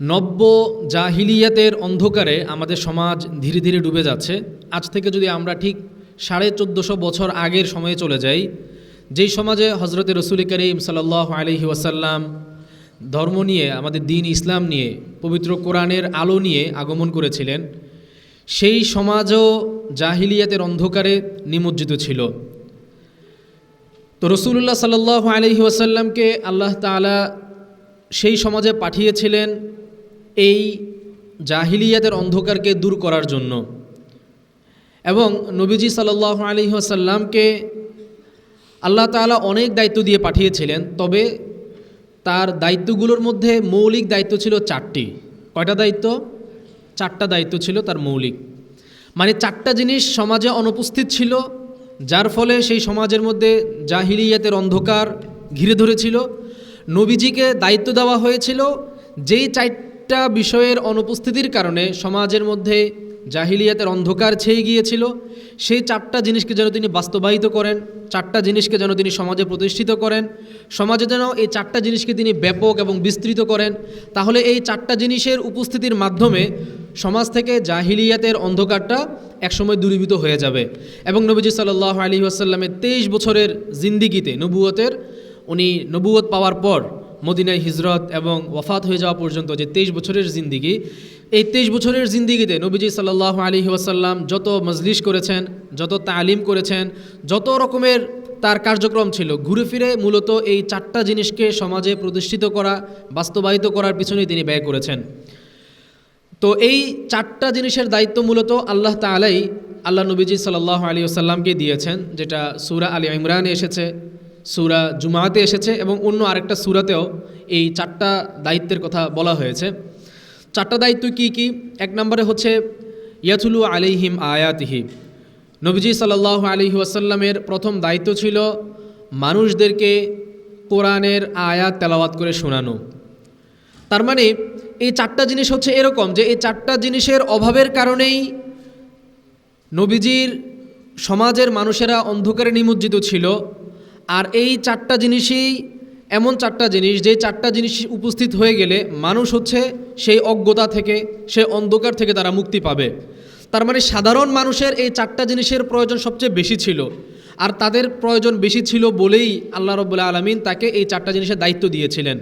নব্য জাহিলিয়াতের অন্ধকারে আমাদের সমাজ ধীরে ধীরে ডুবে যাচ্ছে। আজ থেকে যদি আমরা ঠিক সাড়ে চোদ্দোশো বছর আগের সময়ে চলে যাই, যেই সমাজে হজরত রসুল করিম সাল্লাহ আলহি ওয়াসাল্লাম ধর্ম নিয়ে, আমাদের দিন ইসলাম নিয়ে, পবিত্র কোরআনের আলো নিয়ে আগমন করেছিলেন, সেই সমাজও জাহিলিয়াতের অন্ধকারে নিমজ্জিত ছিল। তো রসুল্লাহ সাল্লাহ আলহি ওয়াসাল্লামকে আল্লাহ তালা সেই সমাজে পাঠিয়েছিলেন এই জাহিলিয়াতের অন্ধকারকে দূর করার জন্য। এবং নবীজি সাল্লাহ আলহি আসাল্লামকে আল্লাহ তাআলা অনেক দায়িত্ব দিয়ে পাঠিয়েছিলেন, তবে তার দায়িত্বগুলোর মধ্যে মৌলিক দায়িত্ব ছিল চারটি। কয়টা দায়িত্ব? চারটা দায়িত্ব ছিল তার মৌলিক। মানে চারটা জিনিস সমাজে অনুপস্থিত ছিল, যার ফলে সেই সমাজের মধ্যে জাহিলিয়াতের অন্ধকার ঘিরে ধরেছিল। নবীজিকে দায়িত্ব দেওয়া হয়েছিল, যেই চারটা বিষয়ের অনুপস্থিতির কারণে সমাজের মধ্যে জাহিলিয়াতের অন্ধকার ছেয়ে গিয়েছিল। সেই চারটা জিনিসকে যেন তিনি বাস্তবায়িত করেন, চারটা জিনিসকে যেন তিনি সমাজে প্রতিষ্ঠিত করেন, সমাজে যেন এই চারটা জিনিসকে তিনি ব্যাপক এবং বিস্তৃত করেন। তাহলে এই চারটা জিনিসের উপস্থিতির মাধ্যমে সমাজ থেকে জাহিলিয়াতের অন্ধকারটা একসময় দূরীভূত হয়ে যাবে। এবং নবীজি সাল্লাহ আলী আসাল্লামের তেইশ বছরের জিন্দিগিতে নবুয়তের, উনি নবুয়ত পাওয়ার পর মদিনায় হিজরত এবং ওয়াফাত হয়ে যাওয়া পর্যন্ত যে তেইশ বছরের জিন্দিগি, এই তেইশ বছরের জিন্দিগিতে নবীজি সাল্লাহ আলী ওয়াসাল্লাম যত মজলিস করেছেন, যত তালিম করেছেন, যত রকমের তার কার্যক্রম ছিল, ঘুরে ফিরে মূলত এই চারটা জিনিসকে সমাজে প্রতিষ্ঠিত করা, বাস্তবায়িত করার পিছনেই তিনি ব্যয় করেছেন। তো এই চারটা জিনিসের দায়িত্ব মূলত আল্লাহ তালাই আল্লাহ নবীজি সাল্লাহ আলী আসাল্লামকে দিয়েছেন, যেটা সুরা আলী ইমরানে এসেছে। সুরা জুমাতে এসেছে এবং অন্য আরেকটা সুরাতেও এই চারটা দায়িত্বের কথা বলা হয়েছে। চারটা দায়িত্ব কি কি? এক নম্বরে হচ্ছে ইয়াথুলু আলিহিম আয়াতিহি। নবীজি সাল্লাহ আলী ওয়াসাল্লামের প্রথম দায়িত্ব ছিল মানুষদেরকে কোরআনের আয়াত তেলাওয়াত করে শোনানো। তার মানে এই চারটা জিনিস হচ্ছে এরকম যে, এই চারটা জিনিসের অভাবের কারণেই নবীজির সমাজের মানুষেরা অন্ধকারে নিমজ্জিত ছিল। আর এই চারটা জিনিসই, এমন চারটা জিনিস, যে চারটা জিনিস উপস্থিত হয়ে গেলে মানুষ হচ্ছে সেই অজ্ঞতা থেকে, সেই অন্ধকার থেকে তারা মুক্তি পাবে। তার মানে সাধারণ মানুষের এই চারটা জিনিসের প্রয়োজন সবচেয়ে বেশি ছিল। আর তাদের প্রয়োজন বেশি ছিল বলেই আল্লাহ রবুল্লা আলমিন তাকে এই চারটা জিনিসের দায়িত্ব দিয়েছিলেন।